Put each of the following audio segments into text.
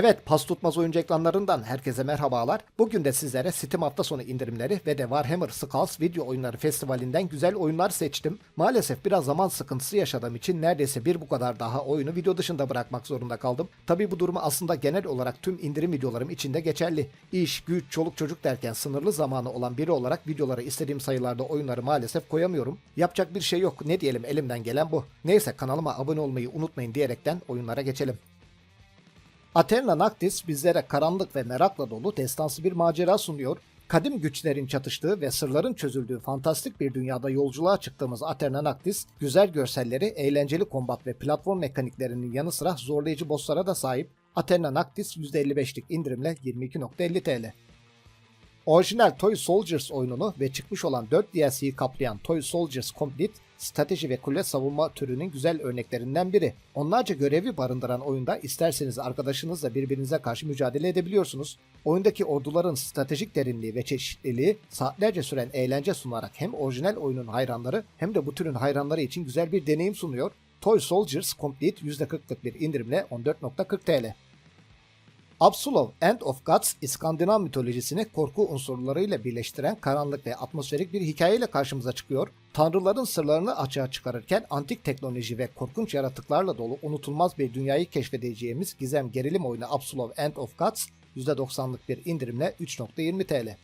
Evet, pas tutmaz oyuncu ekranlarından herkese merhabalar. Bugün de sizlere Steam hafta sonu indirimleri ve de Warhammer Skulls Video Oyunları Festivali'nden güzel oyunlar seçtim. Maalesef biraz zaman sıkıntısı yaşadığım için neredeyse bir bu kadar daha oyunu video dışında bırakmak zorunda kaldım. Tabi bu durumu aslında genel olarak tüm indirim videolarım içinde geçerli. İş, güç, çoluk çocuk derken sınırlı zamanı olan biri olarak videoları istediğim sayılarda oyunları maalesef koyamıyorum. Yapacak bir şey yok. Ne diyelim elimden gelen bu. Neyse kanalıma abone olmayı unutmayın diyerekten oyunlara geçelim. Aterna Noctis bizlere karanlık ve merakla dolu destansı bir macera sunuyor. Kadim güçlerin çatıştığı ve sırların çözüldüğü fantastik bir dünyada yolculuğa çıktığımız Aterna Noctis, güzel görselleri, eğlenceli kombat ve platform mekaniklerinin yanı sıra zorlayıcı bosslara da sahip. Aterna Noctis %55'lik indirimle 22.50 TL. Orijinal Toy Soldiers oyununu ve çıkmış olan 4 DLC'yi kaplayan Toy Soldiers Complete, strateji ve kule savunma türünün güzel örneklerinden biri. Onlarca görevi barındıran oyunda isterseniz arkadaşınızla birbirinize karşı mücadele edebiliyorsunuz. Oyundaki orduların stratejik derinliği ve çeşitliliği saatlerce süren eğlence sunarak hem orijinal oyunun hayranları hem de bu türün hayranları için güzel bir deneyim sunuyor. Toy Soldiers Complete %40'lık bir indirimle 14.40 TL. Absolov End of Gods, İskandinav mitolojisini korku unsurlarıyla birleştiren karanlık ve atmosferik bir hikayeyle karşımıza çıkıyor. Tanrıların sırlarını açığa çıkarırken antik teknoloji ve korkunç yaratıklarla dolu unutulmaz bir dünyayı keşfedeceğimiz gizem gerilim oyunu Absolov End of Gods, %90'lık bir indirimle 3.20 TL.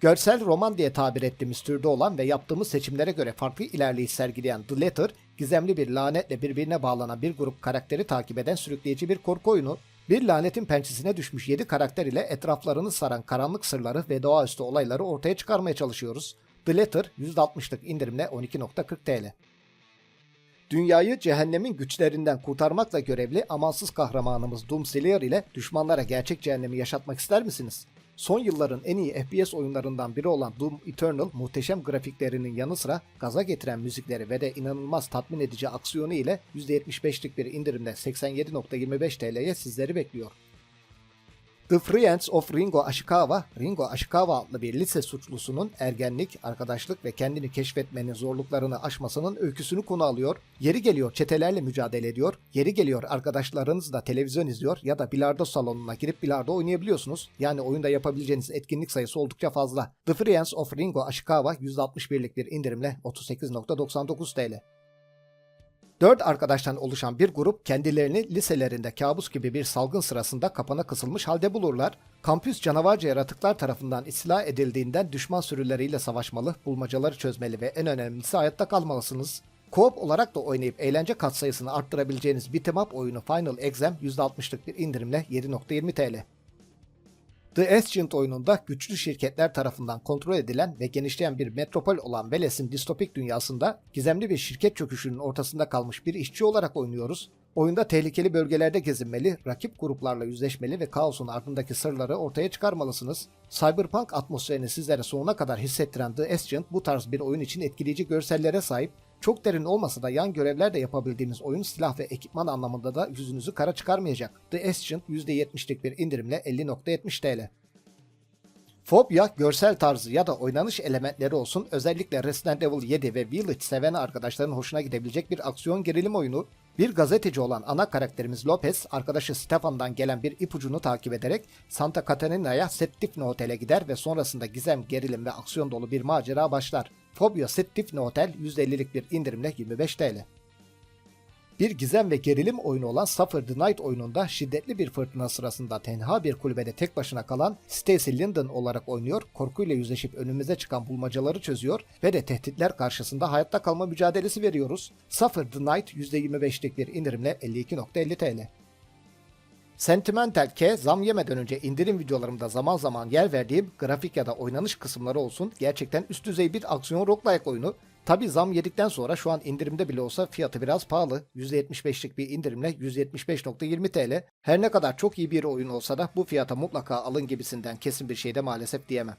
Görsel roman diye tabir ettiğimiz türde olan ve yaptığımız seçimlere göre farklı ilerleyiş sergileyen The Letter, gizemli bir lanetle birbirine bağlanan bir grup karakteri takip eden sürükleyici bir korku oyunu, bir lanetin pençesine düşmüş 7 karakter ile etraflarını saran karanlık sırları ve doğaüstü olayları ortaya çıkarmaya çalışıyoruz. The Letter %60'lık indirimle 12.40 TL. Dünyayı cehennemin güçlerinden kurtarmakla görevli amansız kahramanımız Doomslayer ile düşmanlara gerçek cehennemi yaşatmak ister misiniz? Son yılların en iyi FPS oyunlarından biri olan Doom Eternal muhteşem grafiklerinin yanı sıra gaza getiren müzikleri ve de inanılmaz tatmin edici aksiyonu ile %75'lik bir indirimle 87.25 TL'ye sizleri bekliyor. The Friends of Ringo Ashikawa, Ringo Ashikawa adlı bir lise suçlusunun ergenlik, arkadaşlık ve kendini keşfetmenin zorluklarını aşmasının öyküsünü konu alıyor. Yeri geliyor çetelerle mücadele ediyor, yeri geliyor arkadaşlarınızla televizyon izliyor ya da bilardo salonuna girip bilardo oynayabiliyorsunuz. Yani oyunda yapabileceğiniz etkinlik sayısı oldukça fazla. The Friends of Ringo Ashikawa %61'lik bir indirimle 38.99 TL. Dört arkadaştan oluşan bir grup kendilerini liselerinde kabus gibi bir salgın sırasında kapana kısılmış halde bulurlar. Kampüs canavarca yaratıklar tarafından istila edildiğinden düşman sürüleriyle savaşmalı, bulmacaları çözmeli ve en önemlisi hayatta kalmalısınız. Co-op olarak da oynayıp eğlence katsayısını arttırabileceğiniz beat'em up oyunu Final Exam %60'lık bir indirimle 7.20 TL. The Ascent oyununda güçlü şirketler tarafından kontrol edilen ve genişleyen bir metropol olan Veles'in distopik dünyasında gizemli bir şirket çöküşünün ortasında kalmış bir işçi olarak oynuyoruz. Oyunda tehlikeli bölgelerde gezinmeli, rakip gruplarla yüzleşmeli ve kaosun ardındaki sırları ortaya çıkarmalısınız. Cyberpunk atmosferini sizlere sonuna kadar hissettiren The Ascent bu tarz bir oyun için etkileyici görsellere sahip çok derin olmasa da yan görevler de yapabildiğiniz oyun silah ve ekipman anlamında da yüzünüzü kara çıkarmayacak. The Ascent %70'lik bir indirimle 50.70 TL. Fobia görsel tarzı ya da oynanış elementleri olsun özellikle Resident Evil 7 ve Village seven arkadaşların hoşuna gidebilecek bir aksiyon gerilim oyunu. Bir gazeteci olan ana karakterimiz Lopez, arkadaşı Stefan'dan gelen bir ipucunu takip ederek Santa Catarina'ya Settifne Otel'e gider ve sonrasında gizem, gerilim ve aksiyon dolu bir macera başlar. Fobia Settifne Otel %50'lik bir indirimle 25 TL. Bir gizem ve gerilim oyunu olan Suffer the Night oyununda şiddetli bir fırtına sırasında tenha bir kulübede tek başına kalan Stacy Linden olarak oynuyor, korkuyla yüzleşip önümüze çıkan bulmacaları çözüyor ve de tehditler karşısında hayatta kalma mücadelesi veriyoruz. Suffer the Night %25'lik bir indirimle 52.50 TL. Sentimental K zam yemeden önce indirim videolarımda zaman zaman yer verdiğim grafik ya da oynanış kısımları olsun gerçekten üst düzey bir aksiyon roguelike oyunu. Tabi zam yedikten sonra şu an indirimde bile olsa fiyatı biraz pahalı. %75'lik bir indirimle 175.20 TL. Her ne kadar çok iyi bir oyun olsa da bu fiyata mutlaka alın gibisinden kesin bir şey de maalesef diyemem.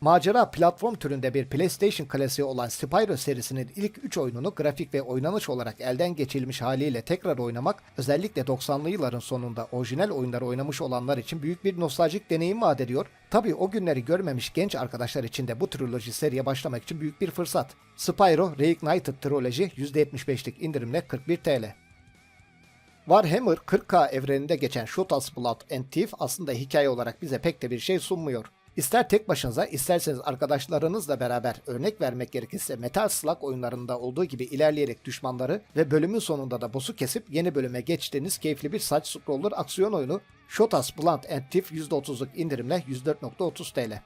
Macera platform türünde bir PlayStation klasiği olan Spyro serisinin ilk 3 oyununu grafik ve oynanış olarak elden geçirilmiş haliyle tekrar oynamak özellikle 90'lı yılların sonunda orijinal oyunları oynamış olanlar için büyük bir nostaljik deneyim vaat ediyor. Tabi o günleri görmemiş genç arkadaşlar için de bu triloji seriye başlamak için büyük bir fırsat. Spyro Reignited Trilogy %75'lik indirimle 41 TL. Warhammer 40k evreninde geçen Shooters Blood and Thief aslında hikaye olarak bize pek de bir şey sunmuyor. İster tek başınıza isterseniz arkadaşlarınızla beraber örnek vermek gerekirse Metal Slug oyunlarında olduğu gibi ilerleyerek düşmanları ve bölümün sonunda da boss'u kesip yeni bölüme geçtiğiniz keyifli bir side scroller aksiyon oyunu Shotas Blunt and Thief %30'luk indirimle 104.30 TL.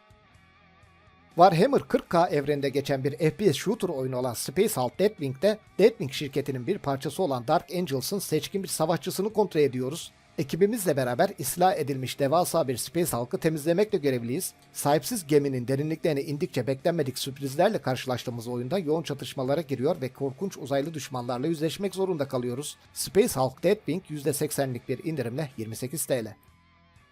Warhammer 40k evreninde geçen bir FPS shooter oyunu olan Space Hulk Deathwing'de Deathwing şirketinin bir parçası olan Dark Angels'ın seçkin bir savaşçısını kontrol ediyoruz. Ekibimizle beraber ıslah edilmiş devasa bir Space Hulk'ı temizlemekle görevliyiz. Sahipsiz geminin derinliklerine indikçe beklenmedik sürprizlerle karşılaştığımız oyunda yoğun çatışmalara giriyor ve korkunç uzaylı düşmanlarla yüzleşmek zorunda kalıyoruz. Space Hulk Deathwing %80'lik bir indirimle 28 TL.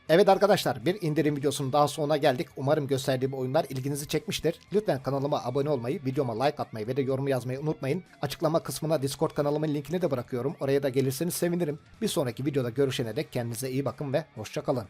Evet arkadaşlar bir indirim videosunun daha sonuna geldik. Umarım gösterdiğim oyunlar ilginizi çekmiştir. Lütfen kanalıma abone olmayı, videoma like atmayı ve de yorum yazmayı unutmayın. Açıklama kısmına Discord kanalımın linkini de bırakıyorum. Oraya da gelirseniz sevinirim. Bir sonraki videoda görüşene dek kendinize iyi bakın ve hoşçakalın.